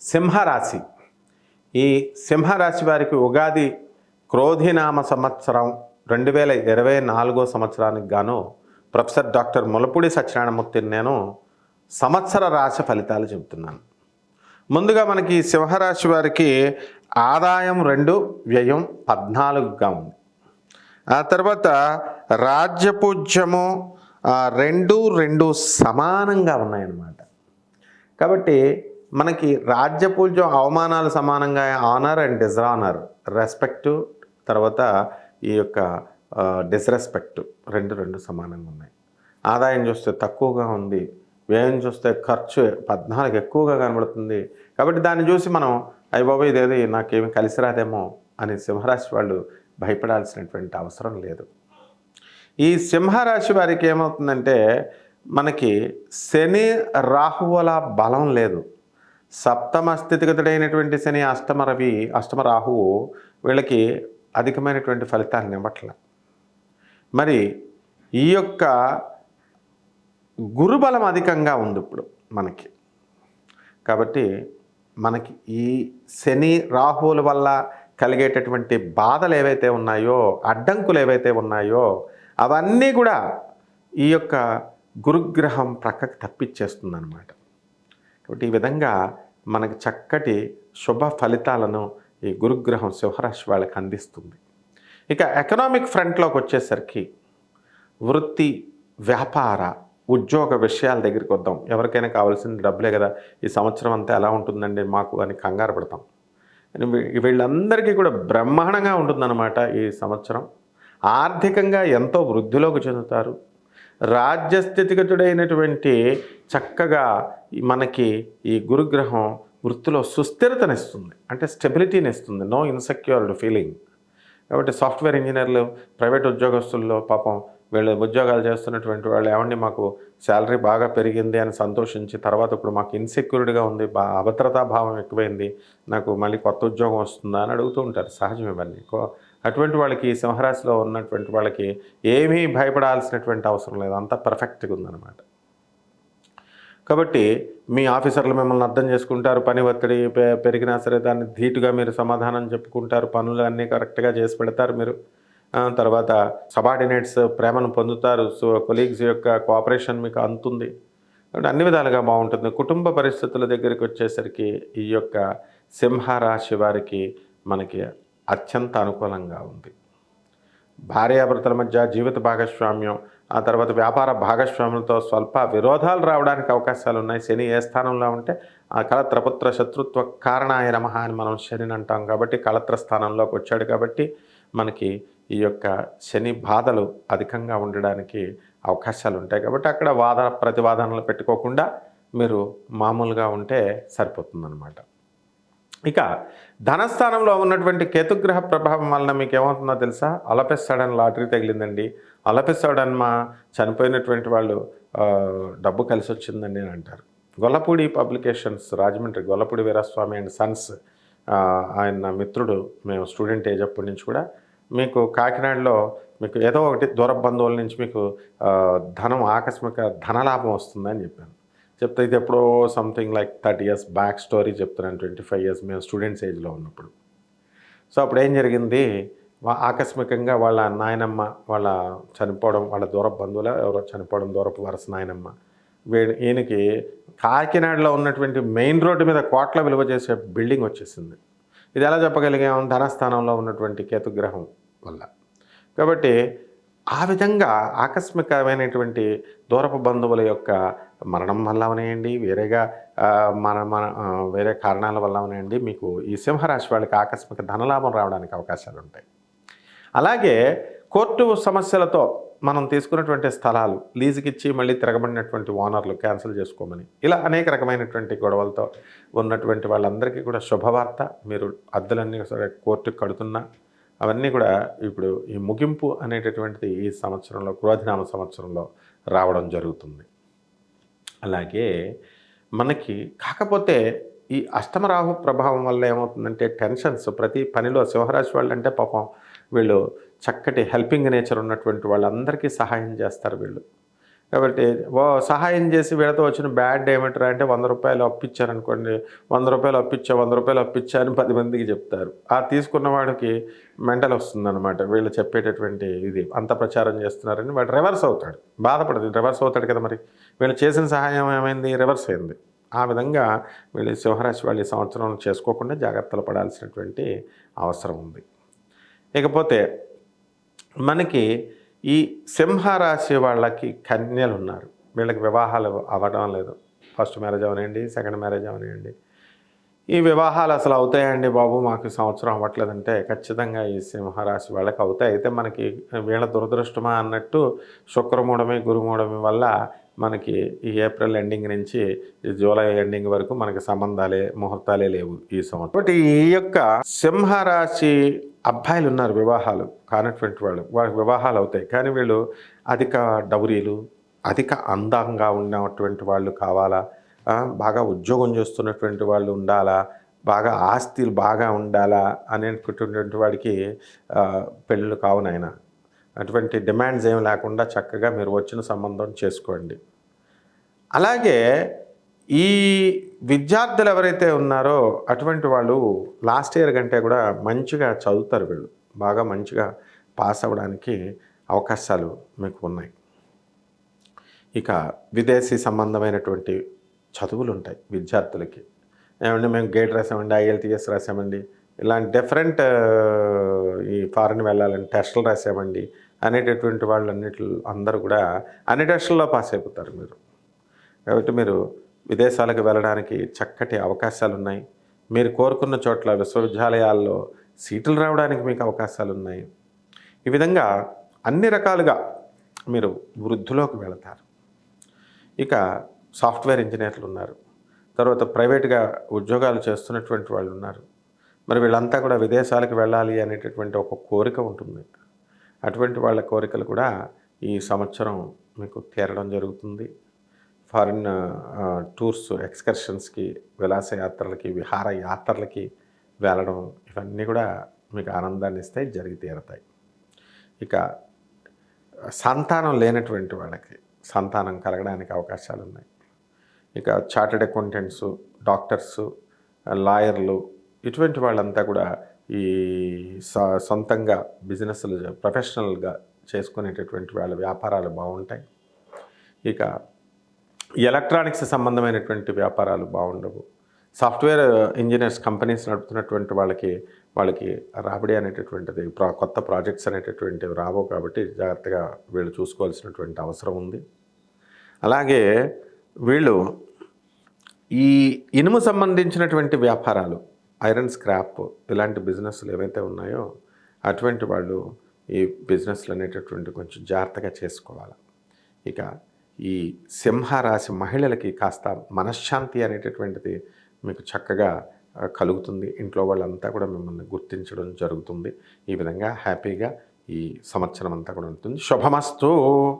సింహరాశి. ఈ సింహరాశి వారికి ఉగాది క్రోధినామ సంవత్సరం రెండు వేల ఇరవై నాలుగో సంవత్సరానికి గాను ప్రొఫెసర్ డాక్టర్ ములపూడి సత్యనారాయణమూర్తిని నేను సంవత్సర రాశి ఫలితాలు చెబుతున్నాను. ముందుగా మనకి సింహరాశి వారికి ఆదాయం రెండు వ్యయం పద్నాలుగుగా ఉంది. ఆ తర్వాత రాజ్యపూజ్యము రెండు రెండు సమానంగా ఉన్నాయన్నమాట. కాబట్టి మనకి రాజ్య పూజ అవమానాలు సమానంగా ఆనర్ అండ్ డిజానర్ రెస్పెక్ట్ తర్వాత ఈ యొక్క డిస్రెస్పెక్ట్ రెండు రెండు సమానంగా ఉన్నాయి. ఆదాయం చూస్తే తక్కువగా ఉంది. వ్యయం చూస్తే ఖర్చు పద్నాలుగు ఎక్కువగా కనబడుతుంది. కాబట్టి దాన్ని చూసి మనం అయ్య బాబు ఇదేది నాకేమి కలిసి రాదేమో అని సింహరాశి వాళ్ళు భయపడాల్సినటువంటి అవసరం లేదు. ఈ సింహరాశి వారికి ఏమవుతుందంటే మనకి శని రాహువుల బలం లేదు. సప్తమ స్థితిగతుడైనటువంటి శని అష్టమ రవి అష్టమ రాహువు వీళ్ళకి అధికమైనటువంటి ఫలితాలను ఇవ్వట్ల మరి ఈ యొక్క గురుబలం అధికంగా ఉంది ఇప్పుడు మనకి. కాబట్టి మనకి ఈ శని రాహువుల వల్ల కలిగేటటువంటి బాధలు ఏవైతే ఉన్నాయో అడ్డంకులు ఏవైతే ఉన్నాయో అవన్నీ కూడా ఈ యొక్క గురుగ్రహం ప్రక్కకు తప్పించేస్తుంది అనమాట కాబట్టి ఈ విధంగా మనకు చక్కటి శుభ ఫలితాలను ఈ గురుగ్రహం సింహరాశి వాళ్ళకి అందిస్తుంది. ఇక ఎకనామిక్ ఫ్రంట్లోకి వచ్చేసరికి వృత్తి వ్యాపార ఉద్యోగ విషయాల దగ్గరికి వద్దాం. ఎవరికైనా కావాల్సిన డబ్బులే కదా. ఈ సంవత్సరం అంతా ఎలా ఉంటుందండి? మాకు అని కంగారు పడతాం. వీళ్ళందరికీ కూడా బ్రహ్మాండంగా ఉంటుందన్నమాట ఈ సంవత్సరం. ఆర్థికంగా ఎంతో వృద్ధిలోకి చెందుతారు. రాజ్యస్థితిగతుడైనటువంటి చక్కగా మనకి ఈ గురుగ్రహం వృత్తిలో సుస్థిరతనిస్తుంది. అంటే స్టెబిలిటీని ఇస్తుంది నో ఇన్సెక్యూర్డ్ ఫీలింగ్. కాబట్టి సాఫ్ట్వేర్ ఇంజనీర్లు ప్రైవేట్ ఉద్యోగస్తుల్లో పాపం వీళ్ళు ఉద్యోగాలు చేస్తున్నటువంటి వాళ్ళు ఏమండి మాకు శాలరీ బాగా పెరిగింది అని సంతోషించి తర్వాత ఇప్పుడు మాకు ఇన్సెక్యూర్డ్గా ఉంది బా అభద్రతా భావం ఎక్కువైంది నాకు మళ్ళీ కొత్త ఉద్యోగం వస్తుందా అని అడుగుతూ ఉంటారు సహజం ఇవన్నీ. కో- అటువంటి వాళ్ళకి సింహరాశిలో ఉన్నటువంటి వాళ్ళకి ఏమీ భయపడాల్సినటువంటి అవసరం లేదు. అంత పర్ఫెక్ట్గా ఉందన్నమాట. కాబట్టి మీ ఆఫీసర్లు మిమ్మల్ని అర్థం చేసుకుంటారు. పని ఒత్తిడి పెరిగినా సరే దాన్ని ధీటుగా మీరు సమాధానం చెప్పుకుంటారు. పనులు అన్నీ కరెక్ట్గా చేసి పెడతారు మీరు. తర్వాత సబార్డినేట్స్ ప్రేమను పొందుతారు. సో కొలీగ్స్ యొక్క కోఆపరేషన్ మీకు అందుతుంది కాబట్టి అన్ని విధాలుగా బాగుంటుంది. కుటుంబ పరిస్థితుల దగ్గరికి వచ్చేసరికి ఈ యొక్క సింహరాశి వారికి మనకి అత్యంత అనుకూలంగా ఉంది. భార్యాభర్తల మధ్య జీవిత భాగస్వామ్యం ఆ తర్వాత వ్యాపార భాగస్వాములతో స్వల్ప విరోధాలు రావడానికి అవకాశాలు ఉన్నాయి. శని ఏ స్థానంలో ఉంటే ఆ కళత్రపుత్ర శత్రుత్వ కారణాయ నమః అని మనం శనిని అంటాం కాబట్టి కళత్ర స్థానంలోకి వచ్చాడు కాబట్టి మనకి ఈ యొక్క శని బాధలు అధికంగా ఉండడానికి అవకాశాలు ఉంటాయి కాబట్టి అక్కడ వాద ప్రతివాదనలు పెట్టుకోకుండా మీరు మామూలుగా ఉంటే సరిపోతుందన్నమాట. ఇక ధనస్థానంలో ఉన్నటువంటి కేతుగ్రహ ప్రభావం వలన మీకు ఏమవుతుందో తెలుసా? అలపెస్తాడని లాటరీ తగిలిందండి. అలపెస్తాడన్మా చనిపోయినటువంటి వాళ్ళు డబ్బు కలిసి వచ్చిందండి అని అంటారు. Gollapudi publications Rajahmundry Gollapudi Veeraswamy and sons ఆయన మిత్రుడు మేము స్టూడెంట్ ఏజ్ అప్పటి నుంచి కూడా మీకు కాకినాడలో మీకు ఏదో ఒకటి దూర బంధువుల నుంచి మీకు ధనం ఆకస్మిక ధనలాభం వస్తుందని చెప్పాను. చెప్తే ఇది ఎప్పుడో something like thirty years back story చెప్తున్నాను ట్వంటీ ఫైవ్ ఇయర్స్ మేము స్టూడెంట్స్ ఏజ్లో ఉన్నప్పుడు. సో అప్పుడు ఏం జరిగింది? ఆకస్మికంగా వాళ్ళ నాయనమ్మ వాళ్ళ చనిపోవడం వాళ్ళ దూర బంధువుల ఎవరో చనిపోవడం దూరపు వరుస నాయనమ్మ వీడి ఈయనకి కాకినాడలో ఉన్నటువంటి మెయిన్ రోడ్డు మీద కోట్ల విలువ చేసే బిల్డింగ్ వచ్చేసింది. ఇది ఎలా చెప్పగలిగాం? ధనస్థానంలో ఉన్నటువంటి కేతుగ్రహం వల్ల. కాబట్టి ఆ విధంగా ఆకస్మికమైనటువంటి దూరపు బంధువుల యొక్క మరణం వల్ల అవనేయండి వేరేగా మన మన వేరే కారణాల వల్ల అవనేయండి మీకు ఈ సింహరాశి వాళ్ళకి ఆకస్మిక ధనలాభం రావడానికి అవకాశాలు ఉంటాయి అలాగే కోర్టు సమస్యలతో మనం తీసుకున్నటువంటి స్థలాలు లీజుకి ఇచ్చి మళ్ళీ తిరగబడినటువంటి ఓనర్లు క్యాన్సిల్ చేసుకోమని ఇలా అనేక రకమైనటువంటి గొడవలతో ఉన్నటువంటి వాళ్ళందరికీ కూడా శుభవార్త. మీరు అద్దెలన్నీ సరే కోర్టుకు కడుతున్నా అవన్నీ కూడా ఇప్పుడు ఈ ముగింపు అనేటటువంటిది ఈ సంవత్సరంలో క్రోధినామ సంవత్సరంలో రావడం జరుగుతుంది. అలాగే మనకి కాకపోతే ఈ అష్టమరాహు ప్రభావం వల్ల ఏమవుతుందంటే టెన్షన్స్. ప్రతి పనిలో సింహరాశి వాళ్ళు అంటే పాపం వీళ్ళు చక్కటి హెల్పింగ్ నేచర్ ఉన్నటువంటి వాళ్ళందరికీ సహాయం చేస్తారు వీళ్ళు. కాబట్టి ఓ సహాయం చేసి వీళ్ళతో వచ్చిన బ్యాడ్ ఏమిట్రా అంటే వంద రూపాయలు అప్పిచ్చారనుకోండి వంద రూపాయలు అప్పిచ్చా వంద రూపాయలు అప్పిచ్చా అని పది మందికి చెప్తారు. ఆ తీసుకున్న వాడికి మెంటల్ వస్తుందన్నమాట వీళ్ళు చెప్పేటటువంటి ఇది అంత ప్రచారం చేస్తున్నారని వాడు రివర్స్ అవుతాడు. బాధపడదు రివర్స్ అవుతాడు కదా మరి. వీళ్ళు చేసిన సహాయం ఏమైంది? రివర్స్ అయింది. ఆ విధంగా వీళ్ళు సింహరాశి వాళ్ళు ఈ సంవత్సరం చేసుకోకుండా జాగ్రత్తలు పడాల్సినటువంటి అవసరం ఉంది. ఇకపోతే మనకి ఈ సింహరాశి వాళ్ళకి కన్యలు ఉన్నారు వీళ్ళకి వివాహాలు అవ్వడం లేదు. ఫస్ట్ మ్యారేజ్ అవనివ్వండి సెకండ్ మ్యారేజ్ అవనివ్వండి ఈ వివాహాలు అసలు అవుతాయండి బాబు మాకు సంవత్సరం అవ్వట్లేదంటే ఖచ్చితంగా ఈ సింహరాశి వాళ్ళకి అవుతాయి. అయితే మనకి వీళ్ళ దురదృష్టమా అన్నట్టు శుక్రమూఢమి గురుమూఢమి వల్ల మనకి ఈ ఏప్రిల్ ఎండింగ్ నుంచి జూలై ఎండింగ్ వరకు మనకి సంబంధాలే ముహూర్తాలే లేవు ఈ సంవత్సరం. కాబట్టి ఈ యొక్క సింహరాశి అబ్బాయిలు ఉన్నారు వివాహాలు కానటువంటి వాళ్ళు. వాళ్ళకి వివాహాలు అవుతాయి. కానీ వీళ్ళు అధిక డౌరీలు అధిక అందంగా ఉన్నటువంటి వాళ్ళు కావాలా? బాగా ఉద్యోగం చేస్తున్నటువంటి వాళ్ళు ఉండాలా? బాగా ఆస్తులు బాగా ఉండాలా? అనేటువంటి వాడికి పెళ్ళిళ్ళు కావు నాయన. అటువంటి డిమాండ్స్ ఏం లేకుండా చక్కగా మీరు వచ్చిన సంబంధం చేసుకోండి. అలాగే ఈ విద్యార్థులు ఎవరైతే ఉన్నారో అటువంటి వాళ్ళు లాస్ట్ ఇయర్ కంటే కూడా మంచిగా చదువుతారు వీళ్ళు. బాగా మంచిగా పాస్ అవ్వడానికి అవకాశాలు మీకు ఉన్నాయి. ఇక విదేశీ సంబంధమైనటువంటి చదువులు ఉంటాయి విద్యార్థులకి. ఏమండి మేము గేట్ రాసామండి ఐఎల్టీఎస్ రాసామండి ఇలాంటి డిఫరెంట్ ఈ ఫారెన్ వెళ్ళాలని టెస్టులు రాసామండి అనేటటువంటి వాళ్ళు అన్నిటి అందరూ కూడా అన్ని టెస్టుల్లో పాస్ అయిపోతారు మీరు. కాబట్టి మీరు విదేశాలకు వెళ్ళడానికి చక్కటి అవకాశాలు ఉన్నాయి మీరు కోరుకున్న చోట్ల విశ్వవిద్యాలయాల్లో సీట్లు రావడానికి మీకు అవకాశాలు ఉన్నాయి ఈ విధంగా అన్ని రకాలుగా మీరు వృద్ధిలోకి వెళతారు. ఇక సాఫ్ట్వేర్ ఇంజనీర్లు ఉన్నారు. తర్వాత ప్రైవేట్గా ఉద్యోగాలు చేస్తున్నటువంటి వాళ్ళు ఉన్నారు. మరి వీళ్ళంతా కూడా విదేశాలకు వెళ్ళాలి అనేటటువంటి ఒక కోరిక ఉంటుంది. అటువంటి వాళ్ళ కోరికలు కూడా ఈ సంవత్సరం మీకు తీరడం జరుగుతుంది. ఫారిన్ టూర్స్ ఎక్స్కర్షన్స్కి విలాసయాత్రలకి విహార యాత్రలకి వెళ్ళడం ఇవన్నీ కూడా మీకు ఆనందాన్ని ఇస్తాయి జరిగి తీరతాయి. ఇక సంతానం లేనటువంటి వాళ్ళకి సంతానం కలగడానికి అవకాశాలు ఉన్నాయి. ఇక చార్టెడ్ అకౌంటెంట్స్ డాక్టర్స్ లాయర్లు ఇటువంటి వాళ్ళంతా కూడా ఈ స- సొంతంగా బిజినెస్లు ప్రొఫెషనల్గా చేసుకునేటటువంటి వాళ్ళ వ్యాపారాలు బాగుంటాయి. ఇక ఎలక్ట్రానిక్స్ సంబంధమైనటువంటి వ్యాపారాలు బాగుండవు. సాఫ్ట్వేర్ ఇంజనీర్స్ కంపెనీస్ నడుపుతున్నటువంటి వాళ్ళకి వాళ్ళకి రాబడి అనేటటువంటిది ప్రా కొత్త ప్రాజెక్ట్స్ అనేటటువంటివి రావు కాబట్టి జాగ్రత్తగా వీళ్ళు చూసుకోవాల్సినటువంటి అవసరం ఉంది. అలాగే వీళ్ళు ఈ ఇనుము సంబంధించినటువంటి వ్యాపారాలు ఐరన్ స్క్రాప్ ఇలాంటి బిజినెస్లు ఏవైతే ఉన్నాయో అటువంటి వాళ్ళు ఈ బిజినెస్లు అనేటటువంటి కొంచెం జాగ్రత్తగా చేసుకోవాలి. ఇక ఈ సింహరాశి మహిళలకి కాస్త మనశ్శాంతి అనేటటువంటిది మీకు చక్కగా కలుగుతుంది. ఇంట్లో వాళ్ళంతా కూడా మిమ్మల్ని గుర్తించడం జరుగుతుంది. ఈ విధంగా హ్యాపీగా ఈ సంవత్సరం అంతా కూడా ఉంటుంది. శుభమస్తు!